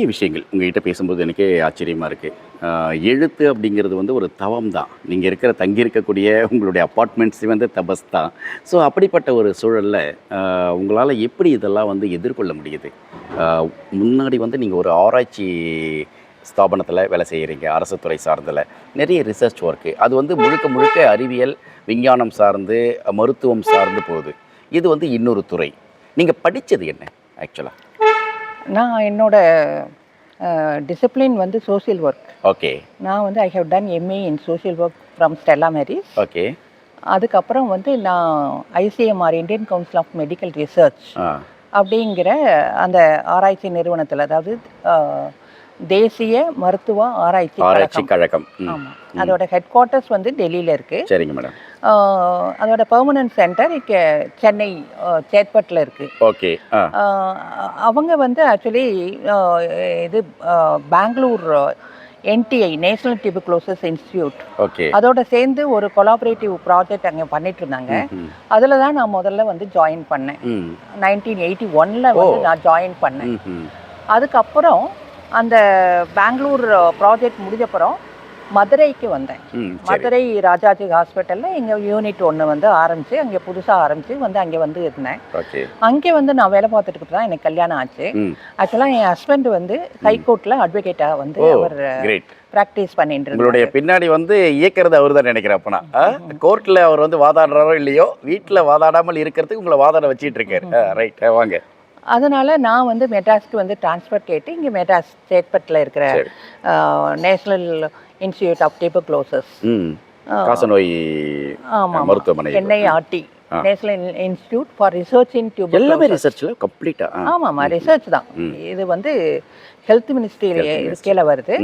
நிறைய விஷயங்கள் உங்ககிட்ட பேசும்போது எனக்கே ஆச்சரியமாக இருக்குது எழுத்து அப்படிங்கிறது வந்து ஒரு தவம் தான் நீங்கள் இருக்கிற தங்கியிருக்கக்கூடிய உங்களுடைய அப்பார்ட்மெண்ட்ஸ் வந்து தபஸ் தான் ஸோ அப்படிப்பட்ட ஒரு சூழலில் உங்களால் எப்படி இதெல்லாம் வந்து எதிர்கொள்ள முடியுது? முன்னாடி வந்து நீங்கள் ஒரு ஆராய்ச்சி ஸ்தாபனத்தில் வேலை செய்கிறீங்க அரசு துறை சார்ந்தில். நிறைய ரிசர்ச் ஒர்க்கு அது வந்து முழுக்க முழுக்க அறிவியல் விஞ்ஞானம் சார்ந்து மருத்துவம் சார்ந்து போகுது. இது வந்து இன்னொரு துறை. நீங்கள் படித்தது என்ன ஆக்சுவலாக நான் என்னோட டிசிப்ளின் வந்து சோஷியல் ஒர்க் ஓகே நான் வந்து I have done MA in social work from Stella Maris okay அதுக்கப்புறம் வந்து நான் ICMR Indian Council of Medical Research அப்படிங்கிற அந்த ஆராய்ச்சி நிறுவனத்தில் அதாவது தேசிய மருத்துவ ஆராய்ச்சி கழகம். ஆமாம் அதோட ஹெட் குவார்ட்டர்ஸ் வந்து டெல்லியில் இருக்குது சரிங்க மேடம். அதோட பெர்மனன்ட் சென்டர் இங்கே சென்னை சேத்பட்டில் இருக்குது ஓகே அவங்க வந்து ஆக்சுவலி இது Bangalore NTI national tuberculosis institute okay. அதோட சேர்ந்து ஒரு கொலாபரேட்டிவ் ப்ராஜெக்ட் அங்கே பண்ணிட்டு இருந்தாங்க. அதில் தான் நான் முதல்ல வந்து ஜாயின் பண்ணேன். நைன்டீன் எயிட்டி ஒனில் வந்து நான் ஜாயின் பண்ணேன். அதுக்கப்புறம் அந்த பெங்களூர் ப்ராஜெக்ட் முடிஞ்சப்புறம் மதுரைக்கு வந்தேன். மதுரை ராஜாஜி ஹாஸ்பிட்டலில் எங்கள் யூனிட் ஒன்று வந்து ஆரம்பிச்சு அங்கே புதுசாக ஆரம்பிச்சு வந்து அங்கே வந்து இருந்தேன். அங்கே வந்து நான் வேலை பார்த்துட்டு தான் எனக்கு கல்யாணம் ஆச்சு. ஆக்சுவலாக என் ஹஸ்பண்ட் வந்து ஹைகோர்ட்டில் அட்வொகேட்டாக வந்து அவர் ப்ராக்டிஸ் பண்ணிட்டு உங்களுடைய பின்னாடி வந்து இயக்கிறது அவர் தான் நினைக்கிறேன் அப்பனா. கோர்ட்டில் அவர் வந்து வாதாடுறாரோ இல்லையோ வீட்டில் வாதாடாமல் இருக்கிறதுக்கு உங்களை வாதாட வச்சிட்டு இருக்காரு. ரைட் வாங்க. அதனால நான் வந்து மெட்ராஸ்க்கு வந்து ட்ரான்ஸ்ஃபர் கேட்டு இங்கே மெட்ராஸ் சேத்பட்டில் இருக்கிற நேஷனல் இன்ஸ்டியூட் ஆஃப் டியூபர்க்ளோசஸ் ம் காசநோய் ஆமாம் மருத்துவமனை NIRT ah. National institute for research in எல்லாமே டியூபர் ரிசர்ச்சில் கம்ப்ளீட்டாக ஆமாம்மா ரிசர்ச் தான். இது வந்து ஹெல்த் மினிஸ்ட்ரி கீழே வருது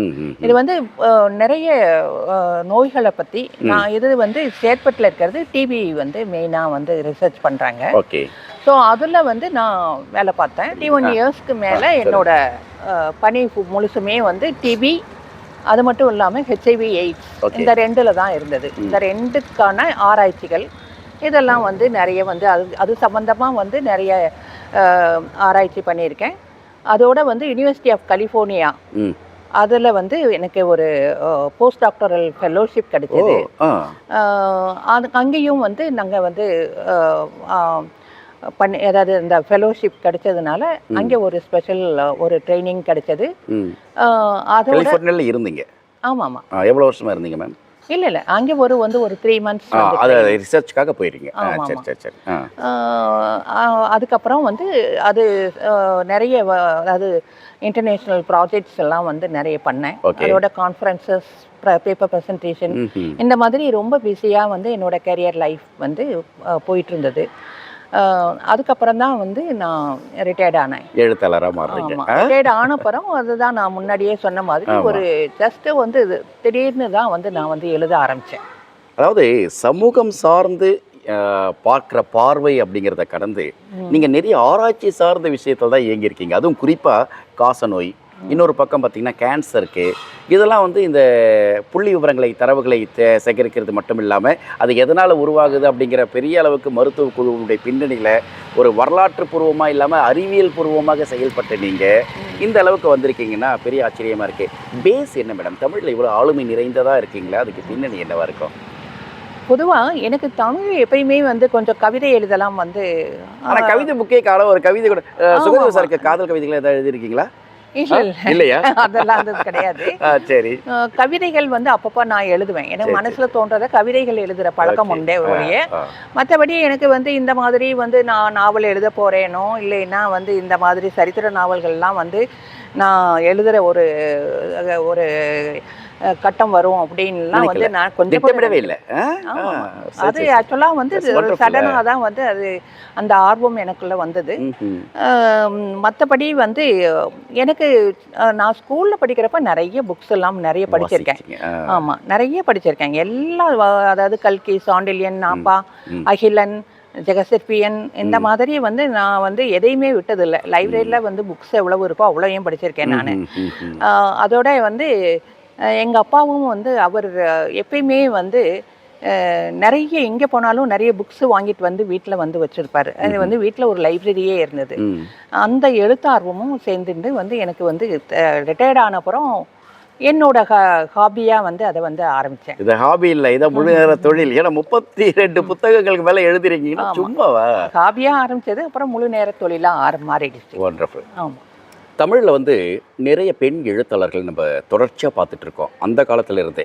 இது வந்து நிறைய நோய்களை பற்றி நான் இது வந்து சேத்பட்டில் இருக்கிறது டிபி வந்து மெயினாக வந்து ரிசர்ச் பண்ணுறாங்க ஓகே ஸோ அதில் வந்து நான் வேலை பார்த்தேன் டி ஒன் இயர்ஸ்க்கு மேலே என்னோட பணி முழுசுமே வந்து டிபி அது மட்டும் இல்லாமல் ஹெச்ஐவி எய்ட்ஸ். இந்த ரெண்டில் தான் இருந்தது. இந்த ரெண்டுக்கான ஆராய்ச்சிகள் இதெல்லாம் வந்து நிறைய வந்து அது அது சம்மந்தமாக வந்து நிறைய ஆராய்ச்சி பண்ணியிருக்கேன். அதோட வந்து யுனிவர்சிட்டி ஆஃப் கலிஃபோர்னியா அதில் வந்து எனக்கு ஒரு போஸ்ட் டாக்டரல் ஃபெலோஷிப் கிடைச்சது. அது அங்கேயும் வந்து நாங்கள் வந்து பண்ணி அதாவது இந்த ஃபெலோஷிப் கிடைச்சதுனால அங்கே ஒரு ஸ்பெஷல் ஒரு ட்ரைனிங் கிடைச்சது. அதோட கலிஃபோர்னியாவில் இருந்தீங்க? ஆமாம். ஆமாம் எவ்வளோ வருஷமா இருந்தீங்க மேம் இல்லை இல்லை. அங்கே ஒரு வந்து ஒரு த்ரீ மந்த்ஸ் ரிசர்ச்சுக்காக போயிருக்கீங்க. சரி. சரி சரி. அதுக்கப்புறம் வந்து அது நிறைய அதாவது இன்டர்நேஷ்னல் ப்ராஜெக்ட்ஸ் எல்லாம் வந்து நிறைய பண்ணேன். அதோட கான்ஃபரன்சஸ் பேப்பர் ப்ரெசன்டேஷன் இந்த மாதிரி ரொம்ப பிஸியாக வந்து என்னோட கெரியர் லைஃப் வந்து போயிட்டு இருந்தது. அதுக்கப்புறம் தான் வந்து நான் ரிட்டையர்ட் ஆனேன். எழுத்தாளராக மாறுறீங்க. ரிட்டையர்ட் ஆன அப்புறம் அதுதான் நான் முன்னாடியே சொன்ன மாதிரி. ஒரு ஜஸ்ட் வந்து இது திடீர்னு தான் வந்து நான் வந்து எழுத ஆரம்பித்தேன் அதாவது சமூகம் சார்ந்து பார்க்குற பார்வை அப்படிங்கிறத கடந்து நீங்கள் நிறைய ஆராய்ச்சி சார்ந்த விஷயத்தில் தான் இயங்கியிருக்கீங்க. அதுவும் குறிப்பாக காசநோய் இன்னொரு பக்கம் பார்த்தீங்கன்னா கேன்சருக்கு இதெல்லாம் வந்து இந்த புள்ளி விவரங்களை தரவுகளை சேகரிக்கிறது மட்டும் இல்லாமல் அது எதனால் உருவாகுது அப்படிங்கிற பெரிய அளவுக்கு மருத்துவ குழுவுடைய பின்னணியில் ஒரு வரலாற்று பூர்வமாக இல்லாமல் அறிவியல் பூர்வமாக செயல்பட்ட நீங்கள் இந்த அளவுக்கு வந்திருக்கீங்கன்னா பெரிய ஆச்சரியமாக இருக்குது பேஸ் என்ன மேடம் தமிழில் இவ்வளோ ஆளுமை நிறைந்ததாக இருக்கீங்களா? அதுக்கு பின்னணி என்னவா இருக்கும்? பொதுவாக எனக்கு தமிழ் எப்பயுமே வந்து கொஞ்சம் கவிதை எழுதலாம் வந்து ஆனா கவிதை புக்கே காலம் ஒரு கவிதை கூட சுகதேவ சாருக்கு காதல் கவிதைகள் ஏதாவது எழுதியிருக்கீங்களா? இல்லையா? அதெல்லாம் அது கிடையாது. சரி. கவிதைகள் வந்து அப்பப்போ நான் எழுதுவேன். எனக்கு சரி, மனசுல தோன்றத கவிதைகள் எழுதுற பழக்கம். உண்டே ஒழிய. மற்றபடி எனக்கு வந்து இந்த மாதிரி வந்து நான் நாவல் எழுத போகிறேனோ இல்லைன்னா வந்து இந்த மாதிரி சரித்திர நாவல்கள்லாம் வந்து நான் எழுதுகிற ஒரு ஒரு கட்டம் வரும் அப்படின்லாம் வந்து. நான் கொஞ்சம் திட்டமிடவே இல்லை அது. ஆக்சுவலாக வந்து. சடனாக தான் வந்து அது அந்த ஆர்வம் எனக்குள்ள வந்தது. மற்றபடி வந்து எனக்கு நான் ஸ்கூலில் படிக்கிறப்ப நிறைய புக்ஸ் எல்லாம் நிறைய படிச்சிருக்கேன். ஆமாம் நிறைய படிச்சிருக்கேன் எல்லா அதாவது கல்கி சாண்டில்யன் நாப்பா. அகிலன் ஜெகசிற்பியன் இந்த மாதிரி வந்து நான் வந்து எதையுமே விட்டதில்லை லைப்ரரியில் வந்து புக்ஸ் எவ்வளவு இருக்கோ அவ்வளோவையும் படிச்சிருக்கேன் நான். அதோட வந்து எங்கள் அப்பாவும் வந்து அவர் எப்பயுமே வந்து நிறைய எங்கே போனாலும் நிறைய புக்ஸ் வாங்கிட்டு வந்து வீட்டில் வந்து வச்சுருப்பாரு. அது வந்து வீட்டில் ஒரு லைப்ரரியே இருந்தது. அந்த எழுத்தார்வமும் சேர்ந்துட்டு வந்து எனக்கு வந்து ரிட்டையர்ட் ஆன அப்புறம் என்னோட ஹ ஹாபியாக வந்து அதை வந்து ஆரம்பித்தேன் இது ஹாபி இல்லை இதை முழு நேர தொழில். ஏன்னா முப்பத்தி ரெண்டு புத்தகங்களுக்கு மேலே எழுதுறீங்கன்னா. சும்மாவா? ஹாபியாக ஆரம்பிச்சது அப்புறம் முழு நேர தொழிலாக ஆர மாறிடுச்சு. ஒண்டர்ஃபுல் ஆமாம் தமிழில் வந்து நிறைய பெண் எழுத்தாளர்கள் நம்ம தொடர்ச்சியாக பார்த்துட்டு இருக்கோம் அந்த காலத்தில் இருந்தே.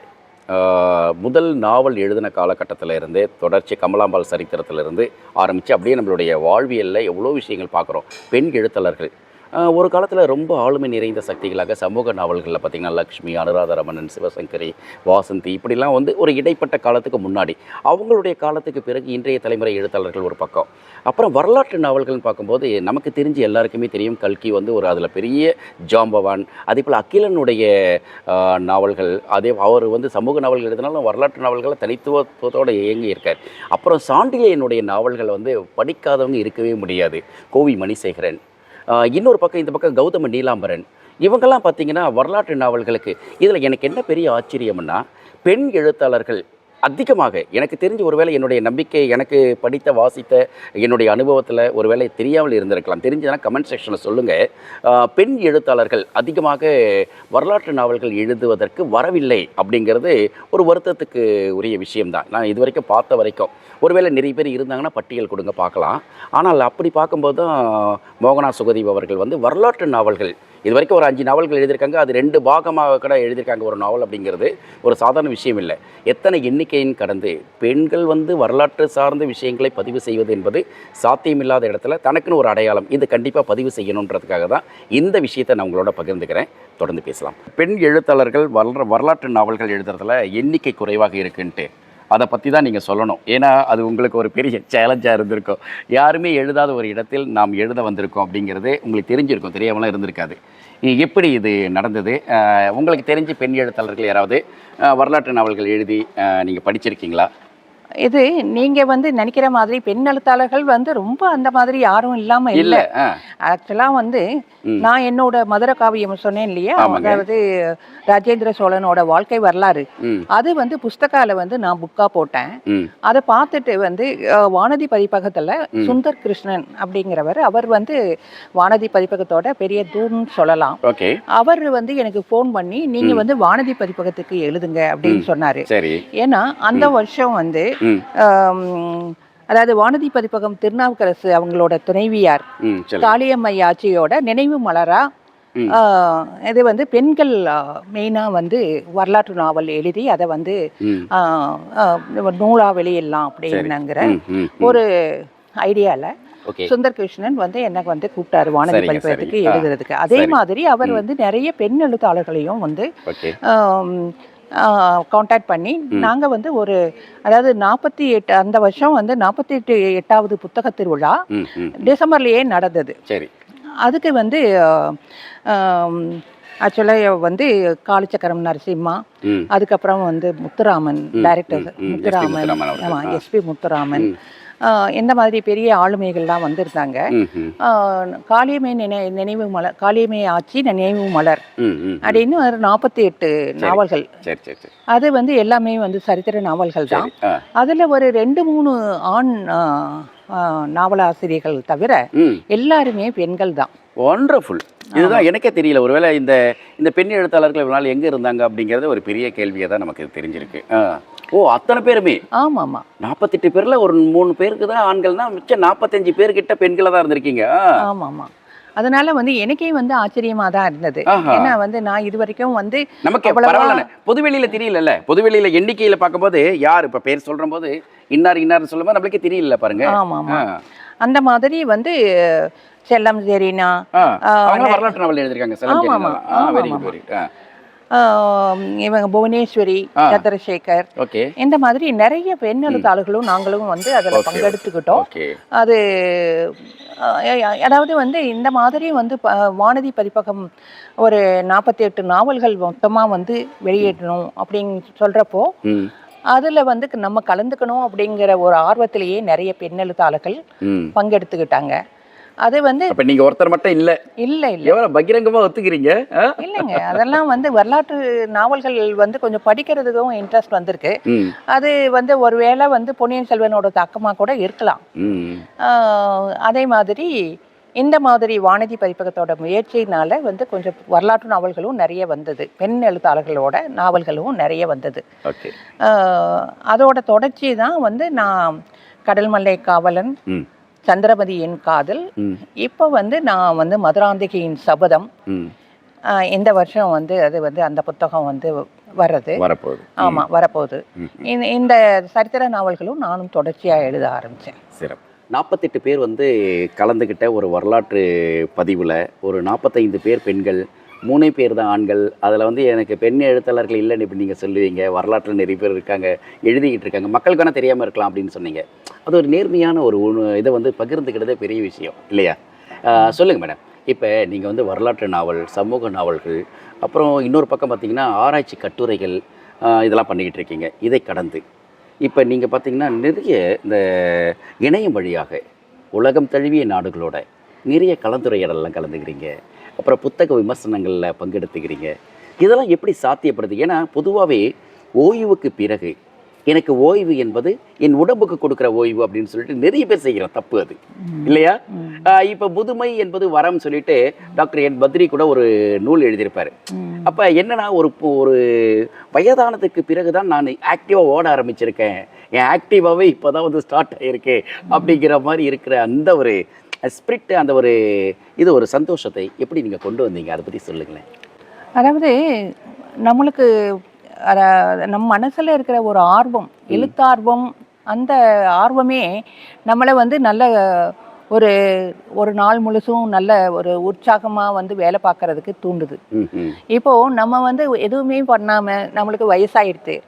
முதல் நாவல் எழுதின காலகட்டத்தில் இருந்தே தொடர்ச்சி கமலாம்பாள் சரித்திரத்திலிருந்து ஆரம்பித்து அப்படியே நம்மளுடைய வாழ்வியலில் எவ்வளோ விஷயங்கள் பார்க்குறோம். பெண் எழுத்தாளர்கள். ஒரு காலத்தில் ரொம்ப ஆளுமை நிறைந்த சக்திகளாக சமூக நாவல்களில் பார்த்திங்கன்னா லக்ஷ்மி அனுராதரமணன் சிவசங்கரி வாசந்தி இப்படிலாம் வந்து ஒரு இடைப்பட்ட காலத்துக்கு முன்னாடி அவங்களுடைய காலத்துக்கு பிறகு இன்றைய தலைமுறை எழுத்தாளர்கள் ஒரு பக்கம். அப்புறம் வரலாற்று நாவல்கள்னு பார்க்கும்போது நமக்கு தெரிஞ்சு எல்லாருக்குமே தெரியும் கல்கி வந்து ஒரு அதில் பெரிய ஜாம்பவான் அதே போல் அகிலனுடைய நாவல்கள் அதே அவர் வந்து சமூக நாவல்கள் எழுதினாலும் வரலாற்று நாவல்களை தனித்துவத்தோடு இயங்கி இருக்கார். அப்புறம் சாண்டிலியனுடைய நாவல்கள் வந்து படிக்காதவங்க இருக்கவே முடியாது. கோவி மணிசேகரன் இன்னொரு பக்கம் இந்த பக்கம் கௌதம நீலாம்பரன். இவங்கெல்லாம் பார்த்தீங்கன்னா வரலாற்று நாவல்களுக்கு. இதில் எனக்கு என்ன பெரிய ஆச்சரியம்னா பெண் எழுத்தாளர்கள் அதிகமாக. எனக்கு தெரிஞ்ச ஒருவேளை என்னுடைய நம்பிக்கை எனக்கு படித்த வாசித்த என்னுடைய அனுபவத்தில் ஒருவேளை தெரியாமல் இருந்திருக்கலாம். தெரிஞ்சதுன்னா கமெண்ட் செக்ஷனில் சொல்லுங்கள் பெண் எழுத்தாளர்கள் அதிகமாக வரலாற்று நாவல்கள் எழுதுவதற்கு வரவில்லை அப்படிங்கிறது ஒரு வருத்தத்துக்கு உரிய விஷயம்தான். நான் இது வரைக்கும் பார்த்த வரைக்கும். ஒருவேளை நிறைய பேர் இருந்தாங்கன்னா பட்டியல் கொடுங்க பார்க்கலாம். ஆனால் அப்படி பார்க்கும்போது தான் மோகனா சுகதீப் அவர்கள் வந்து வரலாற்று நாவல்கள் இது வரைக்கும் ஒரு அஞ்சு நாவல்கள் எழுதியிருக்காங்க. அது ரெண்டு பாகமாக கூட எழுதியிருக்காங்க ஒரு நாவல் அப்படிங்கிறது. ஒரு சாதாரண விஷயம் இல்லை. எத்தனை எண்ணிக்கையின் கடந்து பெண்கள் வந்து வரலாற்று சார்ந்த விஷயங்களை பதிவு செய்வது என்பது சாத்தியமில்லாத இடத்துல தனக்குன்னு ஒரு அடையாளம். இது கண்டிப்பாக பதிவு செய்யணுன்றதுக்காக தான் இந்த விஷயத்தை நான் உங்களோட பகிர்ந்துக்கிறேன். தொடர்ந்து பேசலாம். பெண் எழுத்தாளர்கள் வரலாற்று நாவல்கள் எழுதுறதுல எண்ணிக்கை குறைவாக இருக்குன்ட்டு. அதை பற்றி தான் நீங்கள் சொல்லணும். ஏன்னா அது உங்களுக்கு ஒரு பெரிய சேலஞ்சாக இருந்திருக்கும். யாருமே எழுதாத ஒரு இடத்தில் நாம் எழுத வந்திருக்கோம் அப்படிங்கிறது உங்களுக்கு தெரிஞ்சிருக்கும். தெரியாமலாம் இருந்திருக்காது. எப்படி இது நடந்தது? உங்களுக்கு தெரிஞ்ச பெண் எழுத்தாளர்கள் யாராவது? வரலாற்று நாவல்கள் எழுதி நீங்கள் படிச்சிருக்கீங்களா? இது நீங்க வந்து நினைக்கிற மாதிரி பெண் எழுத்தாளர்கள் வந்து ரொம்ப அந்த மாதிரி யாரும் இல்லாம இல்ல. ஆக்சுவலா வந்து. நான் என்னோட மதுர காவியம் சொன்னேன் இல்லையா. அதாவது ராஜேந்திர சோழனோட வாழ்க்கை வரலாறு. அது வந்து புஸ்தகால வந்து நான் புக்கா போட்டேன். அதை பார்த்துட்டு வந்து வானதி பதிப்பகத்துல. சுந்தர் கிருஷ்ணன் அப்படிங்கிறவர் அவர் வந்து வானதி பதிப்பகத்தோட பெரிய தூண்னு சொல்லலாம். அவர் வந்து எனக்கு ஃபோன் பண்ணி நீங்க வந்து வானதி பதிப்பகத்துக்கு எழுதுங்க அப்படின்னு சொன்னாரு. ஏன்னா அந்த வருஷம் வந்து அதாவது வானதி பதிப்பகம் திருநாவுக்கரசு அவங்களோட துணைவியார். காளியம்மை ஆட்சியோட நினைவு மலரா? இது வந்து பெண்கள் மெயினாக வந்து வரலாற்று நாவல் எழுதி அதை வந்து நூலா வெளியிடலாம் அப்படின்னுங்கிற ஒரு ஐடியால ஓகே. சுந்தர் கிருஷ்ணன் வந்து எனக்கு வந்து கூப்பிட்டாரு வானதி பதிப்பகத்துக்கு எழுதுறதுக்கு. அதே. மாதிரி அவர் வந்து நிறைய பெண் எழுத்தாளர்களையும் வந்து காண்டாக்ட் பண்ணி நாங்கள் வந்து ஒரு அதாவது நாற்பத்தி எட்டு அந்த வருஷம் வந்து நாற்பத்தி எட்டு எட்டாவது புத்தக திருவிழா டிசம்பர்லேயே நடந்தது. சரி. அதுக்கு வந்து ஆக்சுவலாக வந்து காளிச்சக்கரம் நரசிம்மா அதுக்கப்புறம் வந்து முத்துராமன் டைரக்டர் முத்துராமன். ஆமாம். எஸ்பி முத்துராமன் இந்த மாதிரி பெரிய ஆளுமைகள்லாம் வந்திருந்தாங்க. ம் ம் ஆஹ் காளியம்மை நினை நினைவு மலர் காளியம்மை ஆட்சி நினைவு மலர் அப்படின்னு ஒரு நாற்பத்தி எட்டு நாவல்கள். சரி சரி சரி. அது வந்து எல்லாமே வந்து சரித்திர நாவல்கள் தான். அதுல ஒரு ரெண்டு மூணு ஆண் நாவலாசிரியர்கள் தவிர எல்லாருமே பெண்கள் தான். ஒண்டர்ஃபுல் இதுதான் எனக்கே தெரியல. ஒருவேளை இந்த இந்த பெண் எழுத்தாளர்கள் இவ்வளவு நாள் எங்கே இருந்தாங்க அப்படிங்கிறது ஒரு பெரிய கேள்வியாக தான் நமக்கு தெரிஞ்சிருக்கு. ஓ அத்தனை பேருமே ஆமா ஆமா நாற்பத்தெட்டு பேரில் ஒரு மூணு பேருக்கு தான் ஆண்கள்னா மிச்சம் நாற்பத்தஞ்சு பேர்கிட்ட பெண்களாக தான் இருந்திருக்கீங்க. ஆமா ஆமா அதனால வந்து எனக்கே வந்து ஆச்சரியமா தான் இருந்தது. ஏன்னா வந்து நான் இது வரைக்கும் வந்து நமக்கு பரவாயில்ல பொதுவெளியில தெரியலல்ல பொதுவெளியில எண்ணிக்கையில பார்க்கும்போது யார் இப்ப பேர் சொல்ற போது இன்னார் இன்னார் சொல்லும்போது நம்மளுக்கே தெரியல பாருங்க ஆமா ஆமா. அந்த மாதிரி வந்து செல்லம் ஜெரீனா வரலாற்று நாவல். ஆமா. ஆ ஆமா, வெரி. குட் இவங்க புவனேஸ்வரி. சந்திரசேகர் இந்த மாதிரி நிறைய பெண் எழுத்தாளர்களும் நாங்களும் வந்து அதுல பங்கெடுத்துக்கிட்டோம். அது அதாவது வந்து இந்த மாதிரி வந்து வானதி பதிப்பகம் ஒரு நாற்பத்தி எட்டு நாவல்கள் மொத்தமாக வந்து வெளியிடணும் அப்படின்னு சொல்கிறப்போ அதில் வந்து நம்ம கலந்துக்கணும் அப்படிங்கிற ஒரு ஆர்வத்திலேயே நிறைய பெண் எழுத்தாளர்கள் பங்கெடுத்துக்கிட்டாங்க. அது வந்து அப்ப நீங்க ஒருத்தர் மட்டும் இல்ல. இல்லை இல்லை. எவ்வளவு பகிரங்கமா ஒத்துக்கிறீங்க? இல்லைங்க. அதெல்லாம் வந்து வரலாற்று நாவல்கள் வந்து கொஞ்சம் படிக்கிறதுக்கும் இன்ட்ரெஸ்ட் வந்திருக்கு. அது வந்து ஒருவேளை வந்து பொன்னியின் செல்வனோட தாக்கமாக கூட இருக்கலாம். அதே மாதிரி இந்த மாதிரி வானதி பதிப்பகத்தோட முயற்சியினால வந்து கொஞ்சம் வரலாற்று நாவல்களும் நிறைய வந்தது. பெண் எழுத்தாளர்களோட நாவல்களும் நிறைய வந்தது. அதோட தொடர்ச்சி தான் வந்து நான் கடல் மல்லை காவலன் சந்திரமதியின் காதல். இப்போ வந்து நான் வந்து மதுராந்தகியின் சபதம். இந்த வருஷம் வந்து அது வந்து அந்த புத்தகம் வந்து வர்றது. வரப்போகுது. ஆமாம் வரப்போகுது. இந்த சரித்திர நாவல்களும் நானும் தொடர்ச்சியாக எழுத ஆரம்பித்தேன் சிறப்பு. நாற்பத்தெட்டு பேர் வந்து கலந்துக்கிட்ட ஒரு வரலாற்று பதிவில் ஒரு நாற்பத்தைந்து பேர் பெண்கள் மூணே பேர் தான் ஆண்கள். அதில் வந்து எனக்கு பெண் எழுத்தாளர்கள் இல்லைன்னு இப்படி நீங்கள் சொல்லுவீங்க. வரலாற்றில் நிறைய பேர் இருக்காங்க எழுதிக்கிட்டு இருக்காங்க. மக்களுக்கான தெரியாமல் இருக்கலாம் அப்படின்னு சொன்னீங்க. அது ஒரு நேர்மையான ஒரு இதை வந்து பகிர்ந்துக்கிட்டதே பெரிய விஷயம் இல்லையா? சொல்லுங்கள் மேடம். இப்போ நீங்கள் வந்து வரலாற்று நாவல் சமூக நாவல்கள் அப்புறம் இன்னொரு பக்கம் பார்த்தீங்கன்னா ஆராய்ச்சி கட்டுரைகள் இதெல்லாம் பண்ணிக்கிட்டு இருக்கீங்க. இதை கடந்து. இப்போ நீங்கள் பார்த்தீங்கன்னா நிறைய இந்த இணையம் வழியாக உலகம் தழுவிய நாடுகளோட நிறைய கலந்துரையாடலாம் கலந்துக்கிறீங்க. அப்புறம் புத்தக விமர்சனங்களில் பங்கெடுத்துக்கிறீங்க. இதெல்லாம் எப்படி சாத்தியப்படுது? ஏன்னா பொதுவாகவே ஓய்வுக்கு பிறகு எனக்கு ஓய்வு என்பது என் உடம்புக்கு கொடுக்குற ஓய்வு அப்படின்னு சொல்லிட்டு நிறைய பேர் செய்கிறோம் தப்பு அது. இல்லையா? இப்ப முதுமை என்பது வரம் சொல்லிட்டு டாக்டர் என் பத்ரி கூட ஒரு நூல் எழுதியிருப்பாரு. அப்ப என்னன்னா ஒரு ஒரு வயதானதுக்கு பிறகுதான் நான் ஆக்டிவா ஓட ஆரம்பிச்சிருக்கேன். என் ஆக்டிவாவே இப்பதான் வந்து ஸ்டார்ட் ஆயிருக்கு. அப்படிங்கிற மாதிரி இருக்கிற அந்த ஒரு ஸ்பிரிட் அந்த ஒரு இது ஒரு சந்தோஷத்தை எப்படி நீங்க கொண்டு வந்தீங்க? அதை பத்தி சொல்லுங்களேன். அதாவது நம்மளுக்கு அத- நம்ம மனசுல இருக்கிற ஒரு ஆர்வம் எழுத்தார்வம் அந்த ஆர்வமே நம்மளை வந்து நல்ல ஒரு ஒரு நாள் முழுசும் நல்ல ஒரு உற்சாகமா வந்து வேலை பார்க்கறதுக்கு தூண்டுது. ம், ம். இப்போ நம்ம வந்து எதுவுமே பண்ணாம நம்மளுக்கு வயசாயிடுது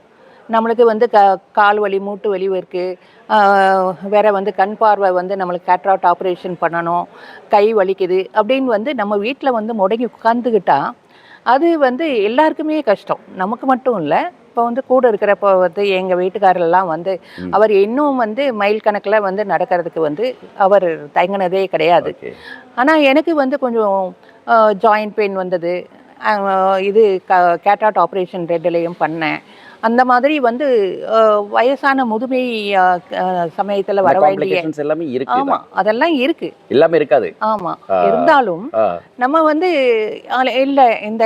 நம்மளுக்கு வந்து க கால் வலி மூட்டு வலி இருக்கு. ஆஹ் வேற வந்து கண் பார்வை வந்து நம்மளுக்கு கேட்ராக்ட் ஆப்ரேஷன் பண்ணணும். கை வலிக்குது அப்படின்னு வந்து நம்ம வீட்டில் வந்து முடங்கி உட்காந்துக்கிட்டா அது வந்து எல்லாருக்குமே கஷ்டம். நமக்கு மட்டும் இல்லை இப்போ வந்து கூட இருக்கிறப்போ வந்து எங்கள் வீட்டுக்காரெல்லாம் வந்து. அவர் இன்னும் வந்து மைல் கணக்கில் வந்து நடக்கிறதுக்கு வந்து அவர் தயங்கினதே கிடையாது. ஆனால் எனக்கு வந்து கொஞ்சம் ஜாயிண்ட் பெயின் வந்தது. இது க கேட்டாட் ஆப்ரேஷன் ரெண்டுலேயும் பண்ணேன். அந்த மாதிரி வந்து வயசான முதுமை சமயத்தில் வர வேண்டிய எல்லாமே இருக்கு ஆமா அதெல்லாம் இருக்கு. எல்லாமே இருக்காது. ஆமா. இருந்தாலும் நம்ம வந்து இல்ல இந்த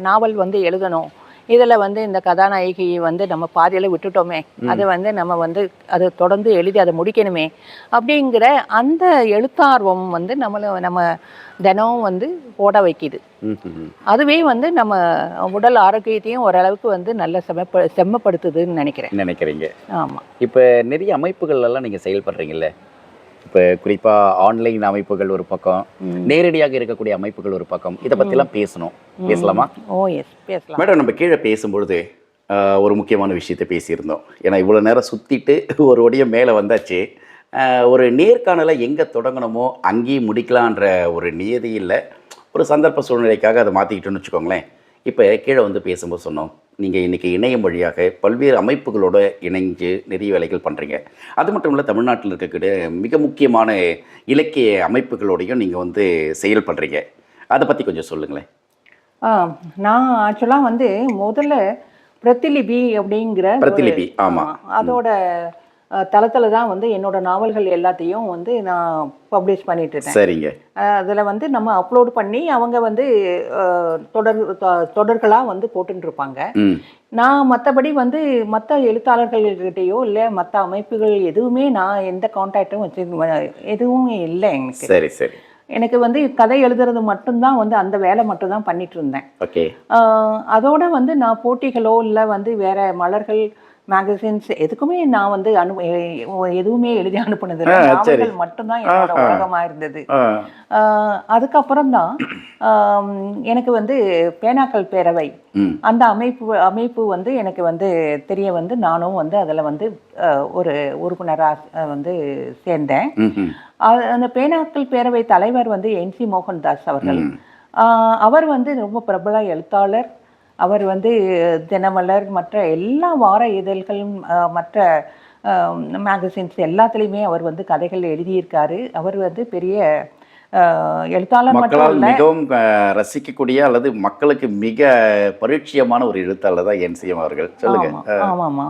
நாவல் வந்து எழுதணும். இதுல வந்து இந்த கதாநாயகி வந்து நம்ம பாதியில விட்டுட்டோமே. அதை வந்து நம்ம வந்து அதை தொடர்ந்து எழுதி அதை முடிக்கணுமே. அப்படிங்கிற அந்த எழுத்தார்வம் வந்து நம்மள நம்ம தினம் வந்து ஓட வைக்குது. அதுவே வந்து நம்ம உடல் ஆரோக்கியத்தையும் ஓரளவுக்கு வந்து நல்ல செம்மப்ப செம்மப்படுத்துதுன்னு நினைக்கிறேன். நினைக்கிறீங்க. ஆமா. இப்போ நிறைய அமைப்புகள் எல்லாம் நீங்கள் செயல்படுறீங்கல்ல. இப்போ குறிப்பாக ஆன்லைன் அமைப்புகள் ஒரு பக்கம். நேரடியாக இருக்கக்கூடிய அமைப்புகள் ஒரு பக்கம். இதை பற்றிலாம் பேசணும். பேசலாமா? ஓ எஸ் பேசலாம். மேடம் நம்ம கீழே பேசும்பொழுது ஒரு முக்கியமான விஷயத்தை பேசியிருந்தோம். ஏன்னா இவ்வளோ நேரம் சுற்றிட்டு ஒரு ஒடியம் மேலே வந்தாச்சு. ஒரு நேர்காணலை எங்கே தொடங்கணுமோ அங்கேயும் முடிக்கலான்ற ஒரு நியதியில் ஒரு சந்தர்ப்ப சூழ்நிலைக்காக அதை மாற்றிக்கிட்டோன்னு வச்சுக்கோங்களேன். இப்போ கீழே வந்து பேசும்போது சொன்னோம். நீங்கள் இன்றைக்கி இணையம் வழியாக பல்வேறு அமைப்புகளோட இணைஞ்சு நிறைய வேலைகள் பண்ணுறீங்க அது மட்டும் இல்லை தமிழ்நாட்டில் இருக்கக்கூடிய மிக முக்கியமான இலக்கிய அமைப்புகளோடையும் நீங்கள் வந்து செயல்படுறீங்க அதை பற்றி கொஞ்சம் சொல்லுங்களேன். நான் ஆக்சுவலாக வந்து முதல்ல பிரதிலிபி அப்படிங்கிற பிரதிலிபி ஆமாம் ஆமா, அதோட தளத்தில் தான் வந்து என்னோட நாவல்கள் எல்லாத்தையும் வந்து நான் பப்ளிஷ் பண்ணிட்டு இருக்கேன் சரிங்க அதில் வந்து நம்ம அப்லோட் பண்ணி அவங்க வந்து தொடர் தொடர்களாக வந்து ம். நான் மற்றபடி வந்து மற்ற எழுத்தாளர்கள்கிட்டயோ இல்லை மற்ற அமைப்புகள் எதுவுமே நான் எந்த கான்டாக்டும் வச்சு எதுவும் இல்லை எனக்கு. சரி சரி. எனக்கு வந்து கதை எழுதுறது மட்டும்தான் வந்து அந்த வேலை மட்டும்தான் பண்ணிட்டு இருந்தேன் ஓகே அதோட வந்து நான் போட்டிகளோ இல்லை வந்து வேற மலர்கள் மேகசின்ஸ் எதுக்குமே நான் வந்து அனு எதுவுமே எழுதி அனுப்புனது. நாவல்கள் மட்டும்தான் என்னோட ஆஹா. உலகமா இருந்தது அதுக்கப்புறம் தான் எனக்கு வந்து பேனாக்கள் பேரவை. அந்த அமைப்பு அமைப்பு வந்து எனக்கு வந்து தெரிய வந்து நானும் வந்து அதில் வந்து ஒரு உறுப்பினராக வந்து சேர்ந்தேன். அந்த பேனாக்கள் பேரவை தலைவர் வந்து என் சி மோகன்தாஸ் அவர்கள். அவர் வந்து ரொம்ப பிரபல எழுத்தாளர். அவர் வந்து தினமலர் மற்ற எல்லா வார இதழ்களும் ஆஹ் மற்ற மேகசின்ஸ் எல்லாத்துலேயுமே அவர் வந்து கதைகள் எழுதியிருக்காரு. அவர் வந்து பெரிய அஹ், எழுத்தாளர் மட்டும் மக்களால் மிகவும் ரசிக்கக்கூடிய அல்லது மக்களுக்கு மிக பரிட்சயமான ஒரு எழுத்தாளர் தான் என்சிஎம் அவர்கள். சொல்லுங்க. ஆமா ஆமாமா.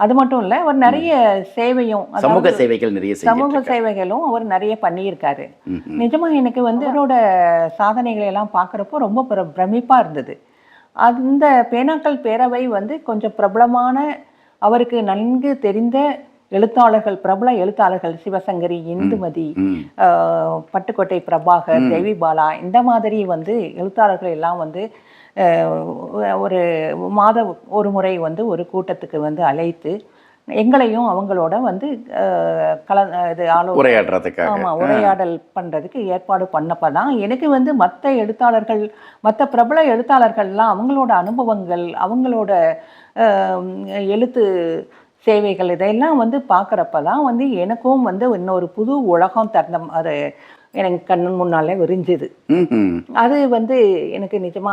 அது மட்டும் இல்லை அவர் நிறைய சேவையும் சமூக சேவைகள் நிறைய சமூக சேவைகளும் அவர் நிறைய பண்ணியிருக்காரு. ம்ஹும். நிஜமா எனக்கு வந்து அவரோட சாதனைகளை எல்லாம் பார்க்குறப்போ ரொம்ப பிர பிரமிப்பா இருந்தது. அந்த பேனாக்கள் பேரவை வந்து கொஞ்சம் பிரபலமான அவருக்கு நன்கு தெரிந்த எழுத்தாளர்கள் பிரபல எழுத்தாளர்கள் சிவசங்கரி இந்துமதி பட்டுக்கோட்டை பிரபாகர் தேவி பாலா இந்த மாதிரி வந்து எழுத்தாளர்கள் எல்லாம் வந்து ஒரு மாத ஒரு முறை வந்து ஒரு கூட்டத்துக்கு வந்து அழைத்து எங்களையும் அவங்களோட வந்து கல இது ஆலோ உரையாடுறதுக்காக. ஆமா உரையாடல் பண்றதுக்கு ஏற்பாடு பண்ணப்ப தான் எனக்கு வந்து மற்ற எழுத்தாளர்கள் மற்ற பிரபல எழுத்தாளர்கள்லாம் அவங்களோட அனுபவங்கள் அவங்களோட எழுத்து சேவைகள் இதெல்லாம் வந்து பார்க்குறப்ப தான் வந்து எனக்கும் வந்து இன்னொரு புது உலகம் திறந்த அது எனக்கு கண்ணு முன்னாலே விரிஞ்சுது. அது வந்து எனக்கு நிஜமா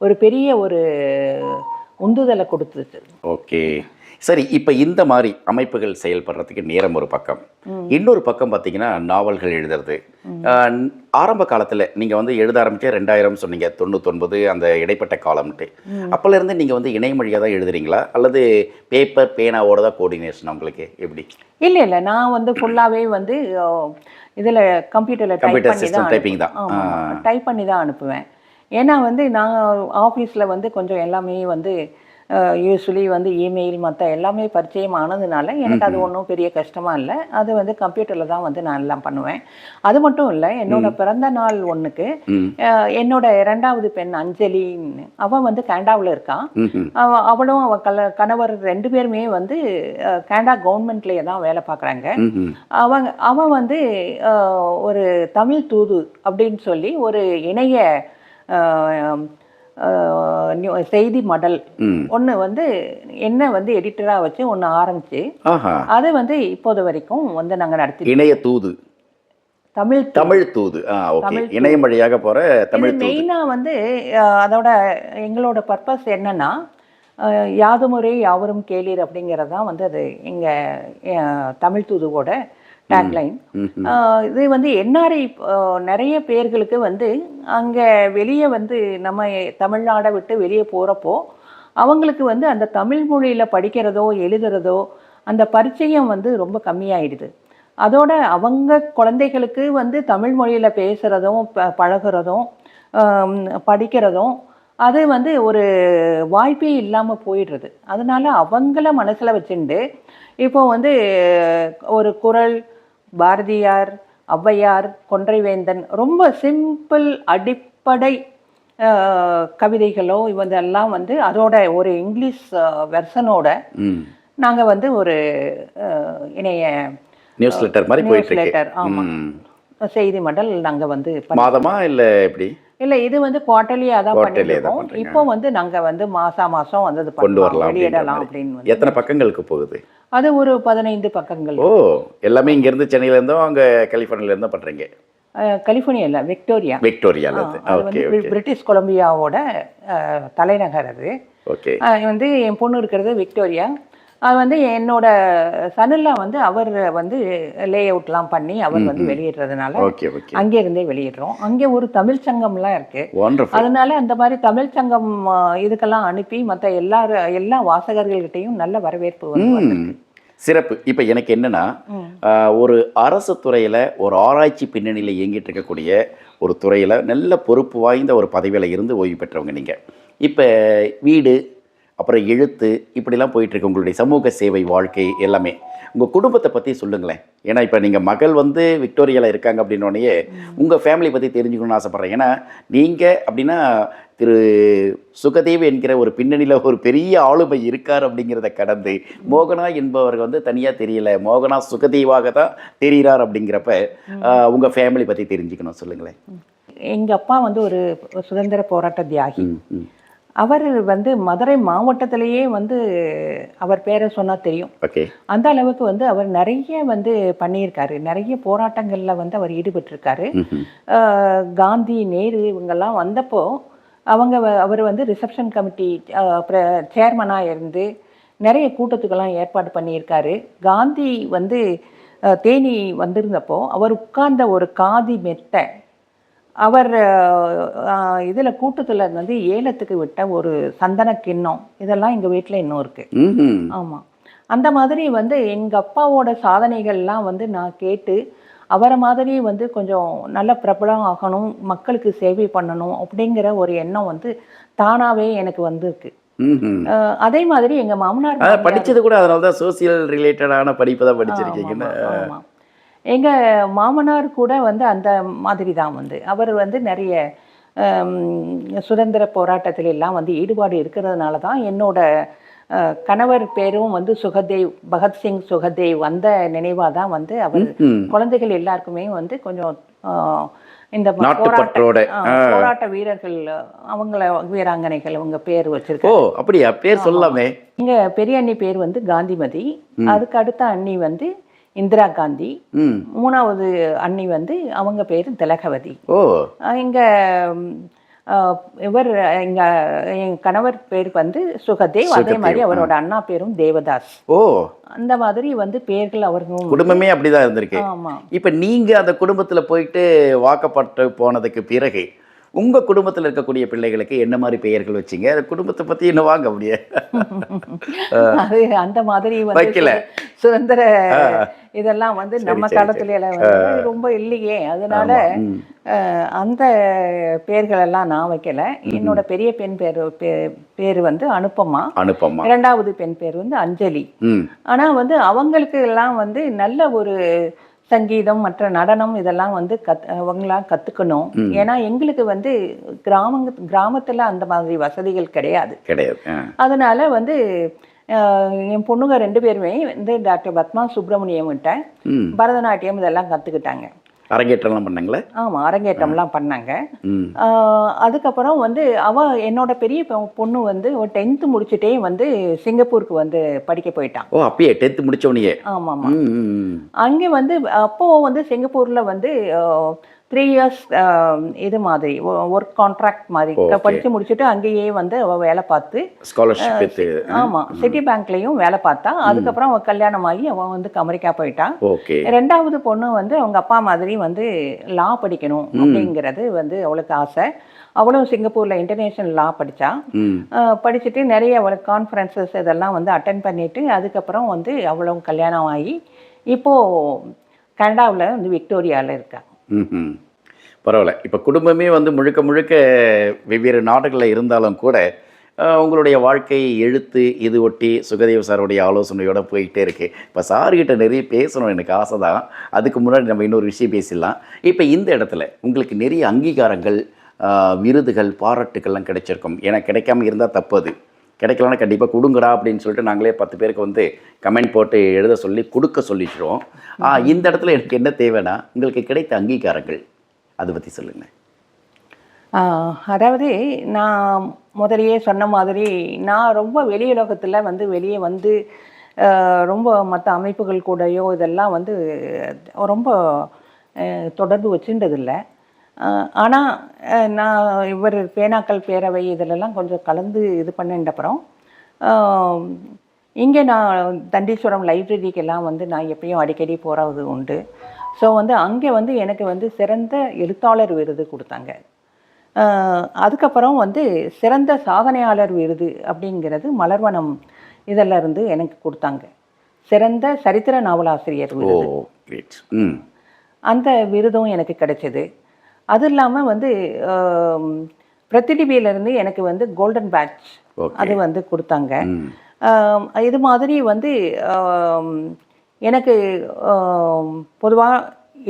ஒரு பெரிய ஒரு உந்துதலை கொடுத்துச்சு. ஓகே. சரி இப்போ இந்த மாதிரி அமைப்புகள் செயல்படுறதுக்கு நேரம் ஒரு பக்கம். இன்னொரு பக்கம் பார்த்தீங்கன்னா நாவல்கள் எழுதுறது. ஆரம்ப காலத்தில் நீங்கள் வந்து எழுத ஆரம்பிச்சே ரெண்டாயிரம் சொன்னீங்க தொண்ணூத்தொன்பது அந்த இடைப்பட்ட காலம்ட்டு. அப்போல இருந்து நீங்கள் வந்து இணையமொழியாக தான் எழுதுறீங்களா? அல்லது பேப்பர் பேனாவோட தான் கோஆர்டினேஷன் உங்களுக்கு எப்படி? இல்லை இல்லை. நான் வந்து ஃபுல்லாகவே வந்து இதுல கம்ப்யூட்டரில் டைப் Computer பண்ணி system தான் டைப் பண்ணி தான் அனுப்புவேன். ஏன்னா வந்து நான் ஆஃபீஸில் வந்து கொஞ்சம் எல்லாமே வந்து யூஸ்வலி வந்து இமெயில் மற்ற எல்லாமே பரிச்சயம் ஆனதுனால எனக்கு அது ஒன்றும் பெரிய கஷ்டமா இல்லை. அது வந்து கம்ப்யூட்டரில் தான் வந்து நான் எல்லாம் பண்ணுவேன். அது மட்டும் இல்லை என்னோட பிறந்த நாள் ஒன்றுக்கு என்னோட இரண்டாவது பெண் அஞ்சலின்னு அவள் வந்து கேண்டாவில் இருக்கான். அவளும் அவ கல கணவர் ரெண்டு பேருமே வந்து கனடா கவர்மெண்ட்லேயே தான் வேலை பார்க்குறாங்க. அவங்க அவன் வந்து ஒரு தமிழ் தூது அப்படின்னு சொல்லி ஒரு இணைய செய்தி மடல். ஒன்று வந்து என்ன வந்து எடிட்டராக வச்சு ஒன்று ஆரம்பிச்சு அது வந்து இப்போது வரைக்கும் வந்து நாங்கள் நடத்தி இணைய தூது. தமிழ். தமிழ் தூது. ஆ ஓகே தமிழ் தூது. இணையம் வழியாக போகிற தமிழ் மெயினாக வந்து அதோட எங்களோட பர்பஸ் என்னன்னா யாதுமுறை யாவரும் கேளீர் அப்படிங்கிறது தான் வந்து அது எங்கள் தமிழ் தூதுவோட டேக்லைன். இது வந்து என்ஆர்ஐ நிறைய பேர்களுக்கு வந்து அங்கே வெளியே வந்து நம்ம தமிழ்நாடை விட்டு வெளியே போகிறப்போ அவங்களுக்கு வந்து அந்த தமிழ் மொழியில் படிக்கிறதோ எழுதுறதோ அந்த பரிச்சயம் வந்து ரொம்ப கம்மியாயிடுது. அதோட அவங்க குழந்தைகளுக்கு வந்து தமிழ் மொழியில் பேசுகிறதும் ப பழகுறதும் படிக்கிறதும் அது வந்து ஒரு வாய்ப்பே இல்லாமல் போயிடுறது. அதனால அவங்கள மனசில் வச்சுண்டு இப்போ வந்து ஒரு குரல் பாரதியார் ஔவையார் கொன்றைவேந்தன் ரொம்ப சிம்பிள் அடிப்படை கவிதைகளோ இவதெல்லாம் வந்து அதோட ஒரு இங்கிலீஷ் வெர்ஷனோட ம். நாங்கள் வந்து ஒரு இணைய நியூஸ் லெட்டர் மாதிரி இருக்கு. நியூஸ்லெட்டர் ஆமாம். செய்தி மடல் நாங்கள் வந்து மாதமா இல்ல எப்படி? இல்ல இது வந்து குவார்டர்லியாக தான் பண்றீங்க. இப்போ வந்து நாங்க வந்து மாசா மாசம் வந்து அது கொண்டு வரலாம் வெளியிடலாம். அப்படின்னு எத்தனை பக்கங்களுக்கு போகுது? அது ஒரு பதினைந்து பக்கங்கள். ஓ எல்லாமே இங்க இருந்து சென்னையில அங்க கலிபோர்னியால இருந்தோ பண்றீங்க? அஹ், கலிஃபோர்னியா இல்ல விக்டோரியா. விக்டோரியால ஓகே பிரிட்டிஷ் கொலம்பியாவோட தலைநகர் அது. ஓகே. வந்து என் பொண்ணு இருக்கிறது விக்டோரியா. அது வந்து என்னோட சனில்லா வந்து அவர் வந்து லே அவுட்லாம் பண்ணி அவர் வந்து வெளியிடுறதுனால அங்கே இருந்தே வெளியிடுறோம். அங்கே ஒரு தமிழ் சங்கம்லாம் இருக்கு. அதனால அந்த மாதிரி தமிழ் சங்கம் இதுக்கெல்லாம் அனுப்பி மற்ற எல்லா எல்லா வாசகர்கள்கிட்டையும் நல்ல வரவேற்பு வந்து. சிறப்பு. இப்போ எனக்கு என்னன்னா ஒரு அரசு துறையில் ஒரு ஆராய்ச்சி பின்னணியில் இயங்கிட்டு இருக்கக்கூடிய ஒரு துறையில் நல்ல பொறுப்பு வாய்ந்த ஒரு பதவியில் இருந்து ஓய்வு பெற்றவங்க நீங்கள் இப்போ வீடு அப்புறம் எழுத்து இப்படிலாம் போயிட்டு இருக்கு உங்களுடைய சமூக சேவை வாழ்க்கை எல்லாமே. உங்கள் குடும்பத்தை பற்றி சொல்லுங்களேன். ஏன்னா இப்போ நீங்கள் மகள் வந்து விக்டோரியாவில் இருக்காங்க அப்படின்னோடனே உங்கள் ஃபேமிலி பற்றி தெரிஞ்சுக்கணும்னு ஆசைப்பட்றேன். ஏன்னா நீங்கள் அப்படின்னா திரு சுகதேவ் என்கிற ஒரு பின்னணியில் ஒரு பெரிய ஆளுமை இருக்கார் அப்படிங்கிறத கடந்து மோகனா என்பவர் வந்து தனியாக தெரியல மோகனா சுகதேவாக தான் தெரிகிறார் அப்படிங்கிறப்ப ஆஹ், உங்க ஃபேமிலி பற்றி தெரிஞ்சுக்கணும் சொல்லுங்களேன். எங்க அப்பா வந்து ஒரு சுதந்திர போராட்ட தியாகி. அவர் வந்து மதுரை மாவட்டத்திலேயே வந்து அவர் பேரை சொன்னா தெரியும். ஓகே. அந்த அளவுக்கு வந்து அவர் நிறைய வந்து பண்ணியிருக்காரு. நிறைய போராட்டங்கள்ல வந்து அவர் ஈடுபட்டிருக்காரு. காந்தி நேரு இவங்கெல்லாம் வந்தப்போ அவங்க அவர் வந்து ரிசப்ஷன் கமிட்டி சேர்மனாக இருந்து நிறைய கூட்டத்துக்கெல்லாம் ஏற்பாடு பண்ணியிருக்காரு. காந்தி வந்து தேனி வந்திருந்தப்போ அவர் உட்கார்ந்த ஒரு காதி மெத்தை அவர் இதில் கூட்டத்தில் வந்து ஏலத்துக்கு விட்ட ஒரு சந்தன கிண்ணம். இதெல்லாம் எங்கள் வீட்டில் இன்னும் இருக்குது. ஆமாம் அந்த மாதிரி வந்து எங்கள் அப்பாவோட சாதனைகள்லாம் வந்து நான் கேட்டு அவரை மாதிரி வந்து கொஞ்சம் நல்ல பிரபலம் ஆகணும் மக்களுக்கு சேவை பண்ணணும் அப்படிங்கிற ஒரு எண்ணம் வந்து தானாகவே எனக்கு வந்திருக்கு. அதே மாதிரி எங்கள் மாமனார் படிச்சது கூட அதனால தான் சோசியல் ரிலேட்டடான படிப்பு தான் படிச்சிருக்கீங்கன்னு. ஆமாம், ஆமாம். எங்க மாமனார் கூட வந்து அந்த மாதிரி தான் வந்து அவர் வந்து நிறைய சுதந்திர போராட்டத்துல எல்லாம் வந்து ஈடுபாடு இருக்கிறதுனால தான் என்னோட கணவர் பேரும் வந்து சுகதேவ் பகத்சிங் சுகதேவ் அந்த நினைவாக தான் வந்து அவர். குழந்தைகள் எல்லாருக்குமே வந்து கொஞ்சம் இந்த. போராட்ட போராட்ட வீரர்கள் அவங்கள வீராங்கனைகள் அவங்க பேர் வச்சிருக்காங்க ஓ அப்படியா பேர் சொல்லாமே இங்க பெரிய அண்ணி பேர் வந்து காந்திமதி அதுக்கு அடுத்த அண்ணி வந்து இந்திரா காந்தி மூணாவது அண்ணி வந்து அவங்க பேர் திலகவதி. ஓ. இங்க இவர் எங்க என் கணவர் பேர் வந்து சுகதேவ் அதே மாதிரி அவரோட அண்ணா பேரும் தேவதாஸ். ஓ. அந்த மாதிரி வந்து பேர்கள் அவர்களும் குடும்பமே அப்படிதான் இருந்திருக்கு. ஆமா. இப்ப நீங்க அந்த குடும்பத்துல போயிட்டு வாக்கப்பட்டு போனதுக்கு பிறகு உங்க குடும்பத்துல இருக்கக்கூடிய பிள்ளைகளுக்கு என்ன மாதிரி பெயர்கள் வச்சீங்க? அந்த குடும்பத்தை பத்தி என்ன வாங்க அப்படியே அது அந்த மாதிரி வைக்கல. சுதந்திர இதெல்லாம் வந்து நம்ம காலத்துல ரொம்ப இல்லையே. அதனால அந்த பேர்கள் எல்லாம் நான் வைக்கல. என்னோட பெரிய பெண் பேர் பேர் வந்து அனுப்பமா அனுப்பம்மா. இரண்டாவது பெண் பேர் வந்து அஞ்சலி. ஆனா வந்து அவங்களுக்கு எல்லாம் வந்து நல்ல ஒரு சங்கீதம் மற்ற நடனம் இதெல்லாம் வந்து கத் அவங்களாம் கத்துக்கணும். ஏன்னா எங்களுக்கு வந்து கிராமங்க கிராமத்துல அந்த மாதிரி வசதிகள் கிடையாது. கிடையாது. அதனால வந்து என் பொண்ணுங்க ரெண்டு பேருமே வந்து டாக்டர் பத்மா சுப்பிரமணியம் கிட்ட பரதநாட்டியம் இதெல்லாம் கத்துக்கிட்டாங்க. அரங்கேற்றம்லாம் பண்ணாங்களே? ஆமா அரங்கேற்றம்லாம் பண்ணாங்க. அதுக்கப்புறம் வந்து அவ என்னோட பெரிய பொண்ணு வந்து டென்த்து முடிச்சுட்டே வந்து சிங்கப்பூருக்கு வந்து படிக்க போயிட்டான் ஓ அப்பயே டென்த்து முடிச்ச உடனே ஆமாம் ஆமாம். அங்கே வந்து அப்போ வந்து சிங்கப்பூரில் வந்து த்ரீ இயர்ஸ் இது மாதிரி ஒர்க் கான்ட்ராக்ட் மாதிரி. படித்து முடிச்சுட்டு அங்கேயே வந்து அவள் வேலை பார்த்து ஸ்காலர்ஷிப் ஆமாம் சிட்டி பேங்க்லேயும் வேலை பார்த்தா அதுக்கப்புறம் அவள் கல்யாணம் ஆகி அவள் வந்து அமெரிக்கா போயிட்டான் ரெண்டாவது பொண்ணு வந்து அவங்க அப்பா மாதிரி வந்து லா படிக்கணும் அப்படிங்கிறது வந்து அவளுக்கு ஆசை. அவளும் சிங்கப்பூரில் இன்டர்நேஷ்னல் லா படித்தா படிச்சுட்டு நிறைய அவளுக்கு கான்ஃபரன்சஸ் இதெல்லாம் வந்து அட்டன் பண்ணிட்டு அதுக்கப்புறம் வந்து அவளும் கல்யாணம் ஆகி இப்போது கனடாவில் வந்து விக்டோரியாவில் இருக்கா. ம் பரவாயில்ல. இப்போ குடும்பமே வந்து முழுக்க முழுக்க வெவ்வேறு நாடுகளில் இருந்தாலும் கூட உங்களுடைய வாழ்க்கை எழுத்து இது ஒட்டி சுகதேவ் சாருடைய ஆலோசனையோட போயிட்டே இருக்குது இப்போ சார்கிட்ட நிறைய பேசணும் எனக்கு ஆசை தான் அதுக்கு முன்னாடி நம்ம இன்னொரு விஷயம் பேசிடலாம். இப்போ இந்த இடத்துல உங்களுக்கு நிறைய அங்கீகாரங்கள் விருதுகள் பாராட்டுக்கள்லாம் கிடைச்சிருக்கும். ஏன்னா கிடைக்காம இருந்தால் தப்பு அது. கிடைக்கலன்னா கண்டிப்பாக கொடுங்கடா அப்படின்னு சொல்லிட்டு நாங்களே பத்து பேருக்கு வந்து கமெண்ட் போட்டு எழுத சொல்லி கொடுக்க சொல்லிடுறோம் இந்த இடத்துல எனக்கு என்ன தேவைன்னா உங்களுக்கு கிடைத்த அங்கீகாரங்கள். அதை பற்றி சொல்லுங்கள் அதாவது நான் முதலையே சொன்ன மாதிரி நான் ரொம்ப வெளியுலகத்தில் வந்து வெளியே வந்து ரொம்ப மற்ற அமைப்புகள் கூடயோ இதெல்லாம் வந்து ரொம்ப தொடர்பு வச்சுட்டதில்லை ஆனால் நான் இவர் பேனாக்கள் பேரவை இதிலெல்லாம் கொஞ்சம் கலந்து இது பண்ணிட்டப்புறம் இங்கே நான் தண்டீஸ்வரம் லைப்ரரிக்கெல்லாம் வந்து நான் எப்பயும் அடிக்கடி போகிறது உண்டு. ஸோ வந்து அங்கே வந்து எனக்கு வந்து சிறந்த எழுத்தாளர் விருது கொடுத்தாங்க. அதுக்கப்புறம் வந்து சிறந்த சாதனையாளர் விருது அப்படிங்கிறது மலர்வனம் இதில் இருந்து எனக்கு கொடுத்தாங்க. சிறந்த சரித்திர நாவலாசிரியர் விருது. அந்த விருதும் எனக்கு கிடைச்சது. அது இல்லாமல் வந்து ஆம், பிரதிநிதியிலிருந்து எனக்கு வந்து கோல்டன் பேட்ச் அது வந்து கொடுத்தாங்க. இது மாதிரி வந்து எனக்கு பொதுவாக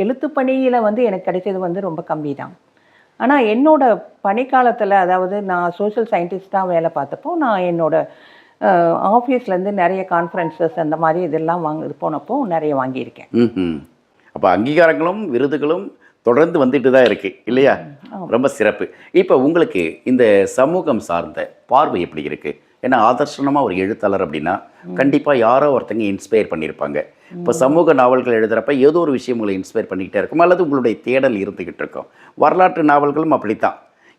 எழுத்துப்பணியில் வந்து எனக்கு கிடைச்சது வந்து ரொம்ப கம்மி தான் ஆனால் என்னோட பணிக்காலத்தில் அதாவது நான் சோஷியல் சயின்டிஸ்டாக வேலை பார்த்தப்போ நான் என்னோட ஆஃபீஸ்லேருந்து நிறைய கான்ஃபரன்சஸ் அந்த மாதிரி இதெல்லாம் வாங்க போனப்போ நிறைய வாங்கியிருக்கேன். அப்போ அங்கீகாரங்களும் விருதுகளும் தொடர்ந்து வந்துட்டு தான் இருக்கு இல்லையா? ரொம்ப சிறப்பு. இப்போ உங்களுக்கு இந்த சமூகம் சார்ந்த பார்வை எப்படி இருக்கு? ஏன்னா ஆதர்ஷனமாக ஒரு எழுத்தாளர் அப்படின்னா கண்டிப்பாக யாரோ ஒருத்தங்க இன்ஸ்பயர் பண்ணியிருப்பாங்க இப்போ சமூக நாவல்கள் எழுதுறப்ப ஏதோ ஒரு விஷயம் உங்களை இன்ஸ்பயர் பண்ணிக்கிட்டே இருக்கும் அல்லது உங்களுடைய தேடல் இருந்துக்கிட்டு இருக்கும். வரலாற்று நாவல்களும் அப்படித்தான்.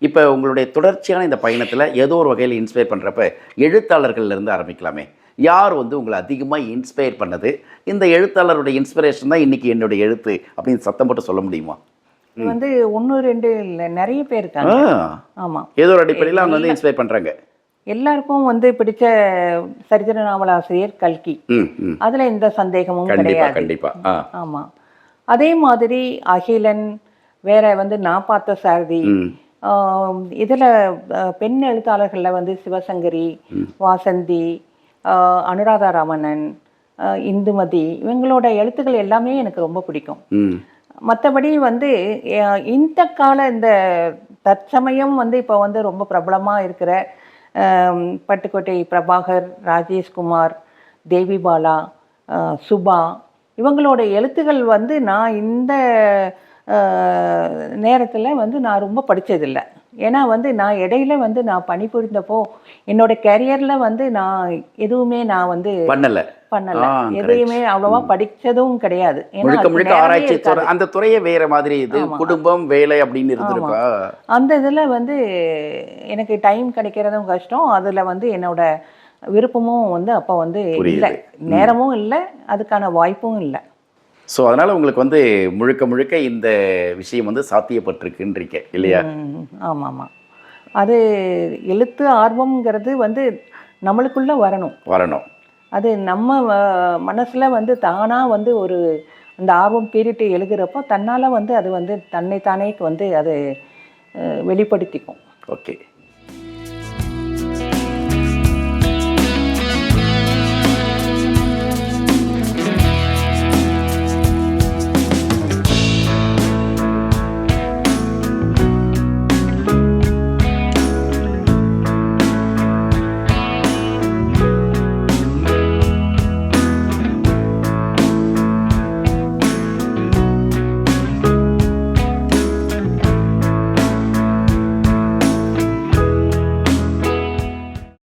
இப்போ உங்களுடைய தொடர்ச்சியான இந்த பயணத்தில் ஏதோ ஒரு வகையில் இன்ஸ்பயர் பண்ணுறப்ப எழுத்தாளர்கள்ல இருந்து ஆரம்பிக்கலாமே. யார் வந்து உங்களை அதிகமாக இன்ஸ்பயர் பண்ணது? இந்த எழுத்தாளருடைய இன்ஸ்பிரேஷன் தான் இன்னைக்கு என்னுடைய எழுத்து அப்படின்னு சத்தம் போட்டு சொல்ல முடியுமா? வந்து ஒன்று ரெண்டு இல்லை நிறைய பேர் இருக்காங்க. ஆமாம் ஏதோ ஒரு அடிப்படையில் அவங்க வந்து இன்ஸ்பயர் பண்ணுறாங்க எல்லாருக்கும் வந்து பிடிச்ச சரித்திர நாவலாசிரியர் கல்கி. அதுல எந்த சந்தேகமும் கிடையாது. கண்டிப்பாக ஆ. ஆமா. அதே மாதிரி அகிலன் வேற வந்து நான் பார்த்த சாரதி. இதுல பெண் எழுத்தாளர்கள்ல வந்து சிவசங்கரி வாசந்தி அனுராதா ராமணன் இந்துமதி இவங்களோட எழுத்துக்கள் எல்லாமே எனக்கு ரொம்ப பிடிக்கும். மற்றபடி வந்து இந்த கால இந்த தற்சமயம் வந்து இப்போ வந்து ரொம்ப பிரபலமாக இருக்கிற பட்டுக்கோட்டை பிரபாகர் ராஜேஷ்குமார் தேவி பாலா சுபா இவங்களோட எழுத்துக்கள் வந்து நான் இந்த நேரத்தில் வந்து நான் ரொம்ப படித்ததில்லை ஏன்னா வந்து நான் இடையில வந்து நான் பணிபுரிந்தப்போ என்னோட கேரியரில் வந்து நான் எதுவுமே நான் வந்து பண்ணல. பண்ணல. எதையுமே அவ்வளவா படிச்சதும் கிடையாது. முழுக்க முழுக்க ஆராய்ச்சி அந்த துறையே வேற மாதிரி இது. குடும்பம் வேலை அப்படின்னு இருந்திருக்கா? அந்த இதுல வந்து எனக்கு டைம் கிடைக்கிறதும் கஷ்டம். அதுல வந்து என்னோட விருப்பமும் வந்து அப்ப வந்து. இல்லை. நேரமும் இல்லை. அதுக்கான வாய்ப்பும் இல்லை. ஸோ அதனால உங்களுக்கு வந்து முழுக்க முழுக்க இந்த விஷயம் வந்து சாத்தியப்பட்டிருக்குன்றீங்க இல்லையா? ம், ஆமா ஆமா அது எழுத்து ஆர்வம்ங்கிறது வந்து நம்மளுக்குள்ள வரணும். வரணும். அது நம்ம மனசுல வந்து தானா வந்து ஒரு அந்த ஆர்வம் பீரிட்டு எழுதுறப்போ தன்னால வந்து அது வந்து தன்னைத்தானே வந்து அது வெளிப்படுத்திக்கும். ஓகே.